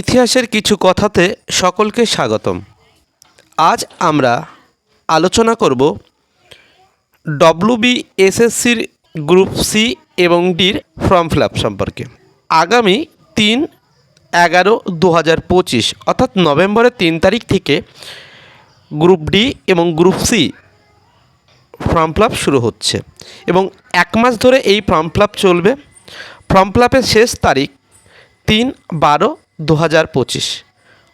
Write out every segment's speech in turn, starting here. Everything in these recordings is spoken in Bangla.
ইতিহাসের কিছু কথাতে সকলকে স্বাগতম। আজ আমরা আলোচনা করব ডব্লিউবি এসএসসির গ্রুপ সি এবং ডির ফর্ম ফিল সম্পর্কে। আগামী তিন এগারো দু হাজার পঁচিশ, অর্থাৎ নভেম্বরের তিন তারিখ থেকে গ্রুপ ডি এবং গ্রুপ সি ফর্ম ফিল শুরু হচ্ছে এবং এক মাস ধরে এই ফর্ম ফিল চলবে। ফর্ম ফিল শেষ তারিখ তিন বারো দু হাজার পঁচিশ,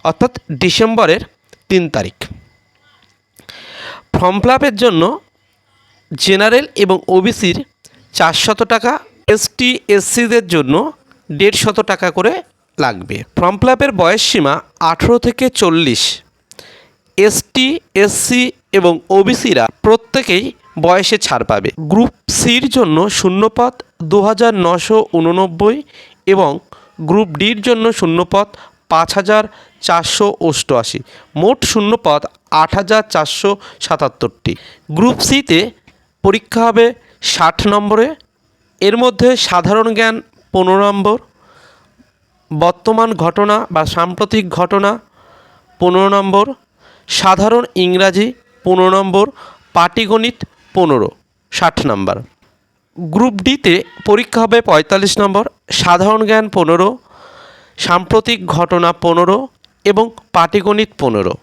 অর্থাৎ ডিসেম্বরের তিন তারিখ। ফর্ম ফিল আপের জন্য জেনারেল এবং ওবিসির চারশত টাকা এসটি এসসিদের জন্য দেড়শত টাকা করে লাগবে। ফর্ম ফিল আপের বয়স সীমা আঠেরো থেকে চল্লিশ। এসটি এসসি এবং ওবিসিরা প্রত্যেকেই বয়সে ছাড় পাবে। গ্রুপ সির জন্য শূন্যপদ দু হাজার নশো উননব্বই এবং গ্রুপ ডির জন্য শূন্যপদ পাঁচ হাজার চারশো অষ্টআশি। মোট শূন্যপদ আট হাজার চারশো সাতাত্তরটি। গ্রুপ সিতে পরীক্ষা হবে ষাট নম্বরে। এর মধ্যে সাধারণ জ্ঞান পনেরো নম্বর। বর্তমান ঘটনা বা সাম্প্রতিক ঘটনা পনেরো নম্বর। সাধারণ ইংরাজি পনেরো নম্বর। পাটিগণিত পনেরো, ষাট নম্বর। গ্রুপ ডিতে পরীক্ষা হবে পঁয়তাল্লিশ নম্বর, সাধারণ জ্ঞান পনেরো, সাম্প্রতিক ঘটনা পনেরো এবং পাটিগণিত পনেরো।